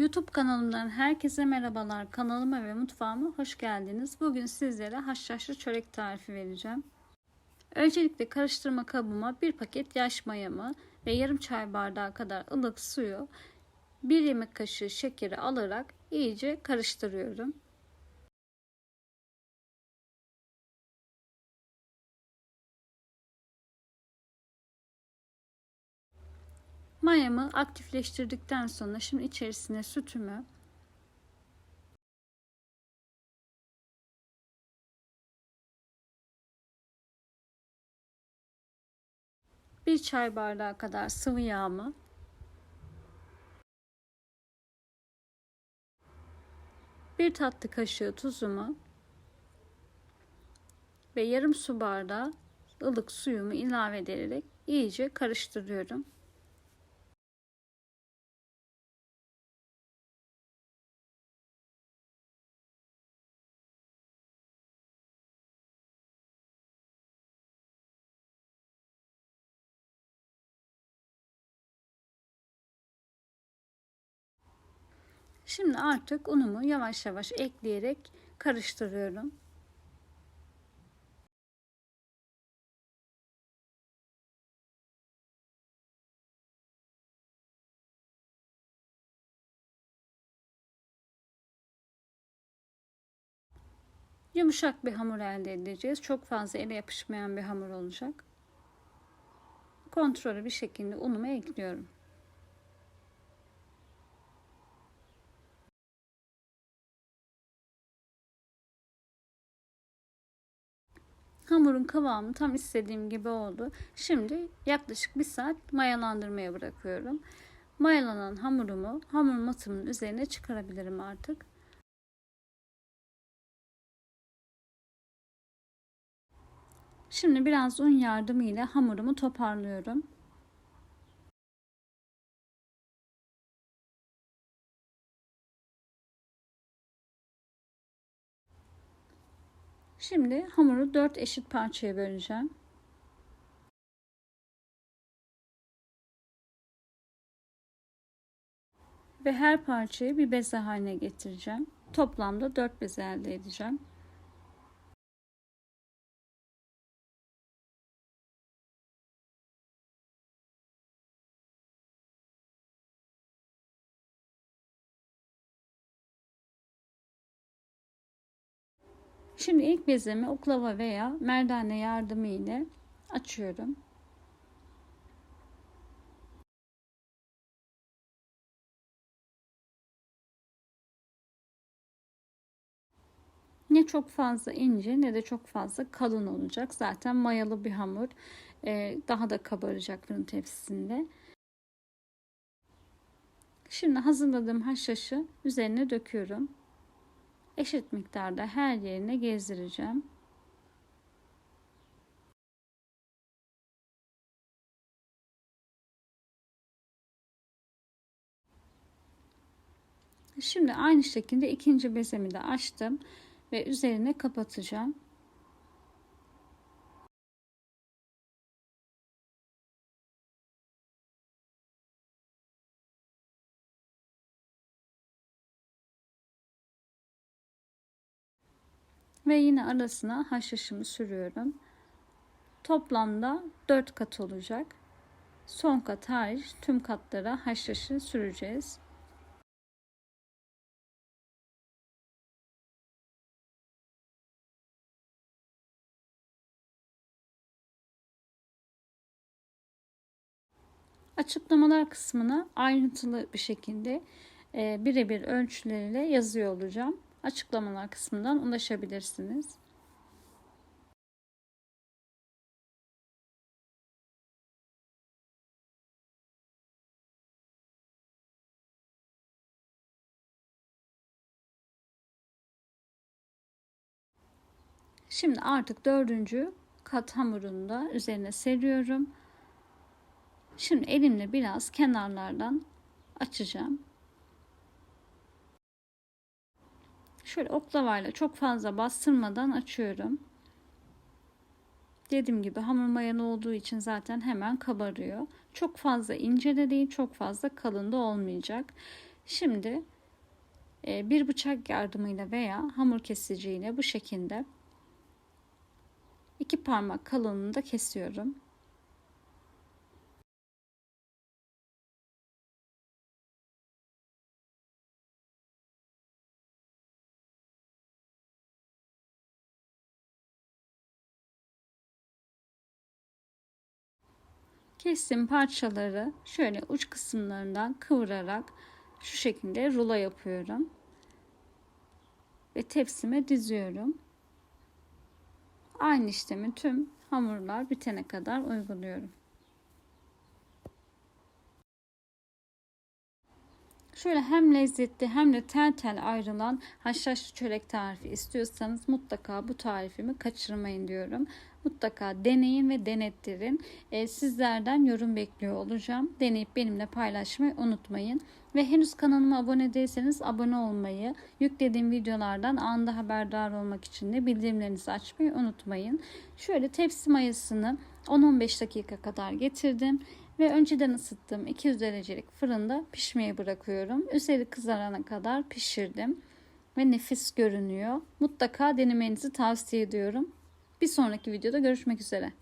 YouTube kanalımdan herkese merhabalar. Kanalıma ve mutfağıma hoş geldiniz. Bugün sizlere haşhaşlı çörek tarifi vereceğim. Öncelikle karıştırma kabıma bir paket yaş mayamı ve yarım çay bardağı kadar ılık suyu, bir yemek kaşığı şekeri alarak iyice karıştırıyorum. Mayamı aktifleştirdikten sonra şimdi içerisine sütümü bir çay bardağı kadar sıvı yağımı bir tatlı kaşığı tuzumu ve yarım su bardağı ılık suyumu ilave ederek iyice karıştırıyorum. Şimdi artık unumu yavaş yavaş ekleyerek karıştırıyorum. Yumuşak bir hamur elde edeceğiz. Çok fazla ele yapışmayan bir hamur olacak. Kontrollü bir şekilde unumu ekliyorum. Hamurun kıvamı tam istediğim gibi oldu. Şimdi yaklaşık bir saat mayalandırmaya bırakıyorum. Mayalanan hamurumu hamur matımın üzerine çıkarabilirim artık. Şimdi biraz un yardımıyla hamurumu toparlıyorum. Şimdi hamuru 4 eşit parçaya böleceğim. Ve her parçayı bir beze haline getireceğim. Toplamda 4 beze elde edeceğim. Şimdi ilk bezemi oklava veya merdane yardımı ile açıyorum. Ne çok fazla ince ne de çok fazla kalın olacak. Zaten mayalı bir hamur. Ee, daha da kabaracak fırın tepsisinde. Şimdi hazırladığım haşhaşı üzerine döküyorum eşit miktarda her yerine gezdireceğim. Şimdi aynı şekilde ikinci bezemi de açtım ve üzerine kapatacağım. Ve yine arasına haşhaşımı sürüyorum. Toplamda 4 kat olacak. Son kat hariç tüm katlara haşhaşı süreceğiz. Açıklamalar kısmına ayrıntılı bir şekilde e, birebir ölçüleriyle yazıyor olacağım açıklamalar kısmından ulaşabilirsiniz. Şimdi artık dördüncü kat hamurunu da üzerine seriyorum. Şimdi elimle biraz kenarlardan açacağım. Şöyle oklavayla çok fazla bastırmadan açıyorum. Dediğim gibi hamur mayalı olduğu için zaten hemen kabarıyor. Çok fazla ince de değil, çok fazla kalın da olmayacak. Şimdi e, bir bıçak yardımıyla veya hamur kesiciyle bu şekilde iki parmak kalınlığında kesiyorum. Kestiğim parçaları şöyle uç kısımlarından kıvırarak şu şekilde rulo yapıyorum. Ve tepsime diziyorum. Aynı işlemi tüm hamurlar bitene kadar uyguluyorum. Şöyle hem lezzetli hem de tel tel ayrılan haşhaşlı çörek tarifi istiyorsanız mutlaka bu tarifimi kaçırmayın diyorum. Mutlaka deneyin ve denettirin. Ee, sizlerden yorum bekliyor olacağım. Deneyip benimle paylaşmayı unutmayın. Ve henüz kanalıma abone değilseniz abone olmayı, yüklediğim videolardan anında haberdar olmak için de bildirimlerinizi açmayı unutmayın. Şöyle tepsi mayasını 10-15 dakika kadar getirdim ve önceden ısıttığım 200 derecelik fırında pişmeye bırakıyorum. Üzeri kızarana kadar pişirdim ve nefis görünüyor. Mutlaka denemenizi tavsiye ediyorum. Bir sonraki videoda görüşmek üzere.